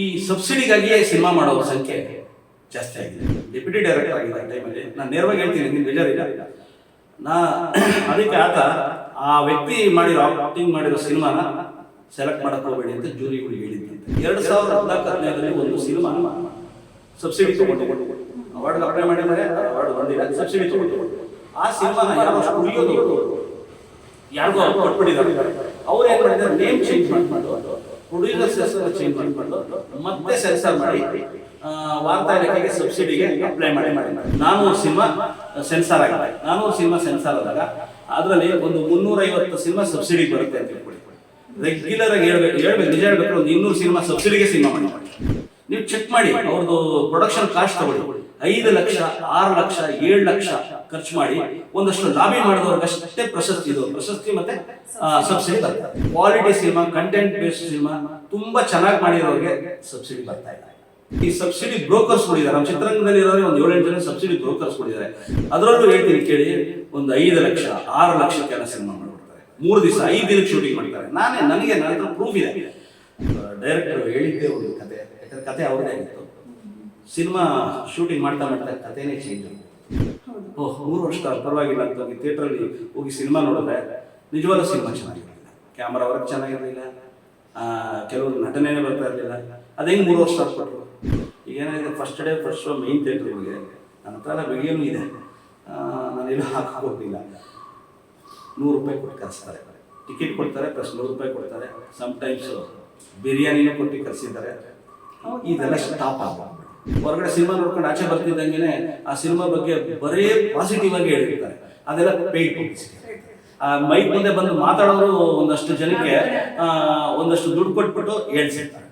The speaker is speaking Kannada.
ಈ ಸಬ್ಸಿಡಿಗಾಗಿಯೇ ಸಿನಿಮಾ ಮಾಡೋರ ಸಂಖ್ಯೆ ಜಾಸ್ತಿ ಆಗಿದೆ. ಡೆಪ್ಯೂಟಿ ಡೈರೆಕ್ಟರ್ ಆಗಿದೆ ಟೈಮಲ್ಲಿ ನಾನು ನೇರವಾಗಿ ಹೇಳ್ತೀನಿ, ನಿಮ್ಗೆ ಬೇಜಾರಿಲ್ಲ. ನಾ ಅದಕ್ಕೆ ಆತ ಆ ವ್ಯಕ್ತಿ ಮಾಡಿರೋ ಆಕ್ಟಿಂಗ್ ಮಾಡಿರೋ ಸಿನಿಮಾನ ಸೆಲೆಕ್ಟ್ ಮಾಡಕ್ ಹೋಗಬೇಡಿ ಅಂತ ಜೂರಿಗಳು ಹೇಳಿದ್ದೆ ಎರಡು ಸಾವಿರದ ಹದಿನಾಲ್ಕು, ಹದಿನೈದರಲ್ಲಿ ಒಂದು ಸಿನಿಮಾ ಸಬ್ಸಿಡಿ ತಗೊಂಡು ಅವಾರ್ಡ್ ಅಪ್ಲೈ ಮಾಡಿದ್ದಾರೆ ಅವಾರ್ಡ್ ಬಂದಿಲ್ಲ ಸಬ್ಸಿಡಿ ತಗೊಂಡು. ಆ ಸಿನಿಮಾನ ಯಾರು ಉಳಿಯೋದು ಯಾರಿಗೋ ಕೊಟ್ಬಿಟ್ಟಿದ್ದಾರೆ. ಅವ್ರು ಏನು ಮಾಡಿದ್ದಾರೆ? ನೇಮ್ ಚೇಂಜ್ ಮಾಡ್ಕೊಂಡು ಪ್ರೊಡ್ಯೂಸರ್ಸ್ ಸೆನ್ಸರ್ ಚೇಂಜ್ ಮಾಡಿಕೊಂಡು ಮತ್ತೆ ಸೆನ್ಸರ್ ಮಾಡಿ ಆ, ವಾರ್ತಾ ಇಲಾಖೆಗೆ ಸಬ್ಸಿಡಿಗೆ ಅಪ್ಲೈ ಮಾಡಿ ಮಾಡಿ ನಾನು ಸಿನಿಮಾ ಸೆನ್ಸಾರ್ ಆಗಿದೆ ನಾನು ಸಿನಿಮಾ ಸೆನ್ಸಾರ್ ಆದಾಗ ಅದರಲ್ಲಿ ಒಂದು ಮುನ್ನೂರೈವತ್ತು ಸಿನಿಮಾ ಸಬ್ಸಿಡಿ ಬರುತ್ತೆ ಅಂತ ಹೇಳ್ಕೊಳ್ಳಿ ರೆಗ್ಯುಲರ್ ಆಗಿ ಹೇಳ್ಬೇಕು ಹೇಳ್ಬೇಕು ನಿಜ ಹೇಳ್ಬೇಕು ಒಂದು ಇನ್ನೂರು ಸಿನಿಮಾ ಸಬ್ಸಿಡಿಗೆ ಸಿನಿಮಾ ಮಾಡಿ. ನೀವು ಚೆಕ್ ಮಾಡಿ ಅವ್ರದ್ದು ಪ್ರೊಡಕ್ಷನ್ ಕಾಸ್ಟ್ ತಗೊಳ್ಳಿ. ಐದು ಲಕ್ಷ, ಆರು ಲಕ್ಷ, ಏಳು ಲಕ್ಷ ಖರ್ಚು ಮಾಡಿ ಒಂದಷ್ಟು ಲಾಬಿ ಮಾಡಿದವ್ರಿಗಷ್ಟೇ ಪ್ರಶಸ್ತಿ ಇದು. ಪ್ರಶಸ್ತಿ ಮತ್ತೆ ಸಬ್ಸಿಡಿ ಬರ್ತದೆ quality cinema content based cinema ತುಂಬಾ ಚೆನ್ನಾಗಿ ಮಾಡಿರೋರಿಗೆ ಸಬ್ಸಿಡಿ ಬರ್ತಾ ಇದೆ. ಈ ಸಬ್ಸಿಡಿ ಬ್ರೋಕರ್ಸ್ ಕೊಡಿದ್ದಾರೆ ನಮ್ಮ ಚಿತ್ರರಂಗದಲ್ಲಿ ಇರೋರಿಗೆ ಒಂದು ಏಳೆಂಟು ಜನ ಸಬ್ಸಿಡಿ ಬ್ರೋಕರ್ಸ್ ಕೊಡಿದ್ದಾರೆ ಅದರಲ್ಲೂ ಹೇಳ್ತೀನಿ ಕೇಳಿ, ಒಂದು ಐದು ಲಕ್ಷ, ಆರು ಲಕ್ಷಕ್ಕೆಲ್ಲ ಸಿನಿಮಾ ಮಾಡ್ಬಿಡ್ತಾರೆ. ಮೂರು ದಿವಸ, ಐದು ದಿನಕ್ಕೆ ಶೂಟಿಂಗ್ ಮಾಡ್ತಾರೆ. ನಾನೇ, ನನಗೆ ನನ್ನ ಪ್ರೂಫ್ ಇದೆ. ಡೈರೆಕ್ಟರ್ ಹೇಳಿದ್ದೆ ಒಂದು ಕತೆ. ಯಾಕಂದ್ರೆ ಕತೆ ಅವ್ರದೇ ಆಗಿತ್ತು. ಸಿನಿಮಾ ಶೂಟಿಂಗ್ ಮಾಡ್ತಾ ಮಾಡ್ತಾ ಕಥೆನೇ ಚೇಂಜ್ ಓಹ್ ಮೂರು ವರ್ಷ ಪರವಾಗಿಲ್ಲ ಅಂತ ಹೋಗಿ ಥಿಯೇಟ್ರಲ್ಲಿ ಹೋಗಿ ಸಿನಿಮಾ ನೋಡಿದ್ರೆ ನಿಜವಾದ ಸಿನಿಮಾ ಚೆನ್ನಾಗಿರಲಿಲ್ಲ. ಕ್ಯಾಮ್ರಾ ವರ್ಕ್ ಚೆನ್ನಾಗಿರಲಿಲ್ಲ. ಕೆಲವರು ನಟನೆನೇ ಬರ್ತಾ ಇರಲಿಲ್ಲ. ಅದೇ ಮೂರು ವರ್ಷ ಕೊಟ್ಟರು ಈಗ ಏನಾಗಿದೆ first day first show main ಥಿಯೇಟ್ರಿಗೆ ಎಲ್ಲ ವಿಡಿಯೋನೂ ಇದೆ. ನಾನೆಲ್ಲೂ ಹಾಕೋದಿಲ್ಲ ನೂರು ರೂಪಾಯಿ ಕೊಟ್ಟು ಕರೆಸ್ತಾರೆ. ಟಿಕೆಟ್ ಕೊಡ್ತಾರೆ ಪ್ಲಸ್ ನೂರು ರೂಪಾಯಿ ಕೊಡ್ತಾರೆ. ಟೈಮ್ಸ್ ಬಿರಿಯಾನಿನೇ ಕೊಟ್ಟು ಕರೆಸಿದ್ದಾರೆ. ಇದೆಲ್ಲ ಸ್ಟಾಪ್ ಆಗ್ಬಾರ್ದು ಹೊರಗಡೆ ಸಿನಿಮಾ ನೋಡ್ಕೊಂಡು ಆಚೆ ಬರ್ತಿದ್ದಂಗೆ ಆ ಸಿನಿಮಾ ಬಗ್ಗೆ ಬರೇ ಪಾಸಿಟಿವ್ ಆಗಿ ಹೇಳಿರ್ತಾರೆ. ಅದೆಲ್ಲ ಪೇಯ್ಡ್ ಪಬ್ಲಿಸಿಟಿ ಆ ಮೈಕ್ ಮುಂದೆ ಬಂದು ಮಾತಾಡೋರು ಒಂದಷ್ಟು ಜನಕ್ಕೆ ಒಂದಷ್ಟು ದುಡ್ಡು ಕೊಟ್ಬಿಟ್ಟು ಹೇಳ್ಸಿರ್ತಾರೆ.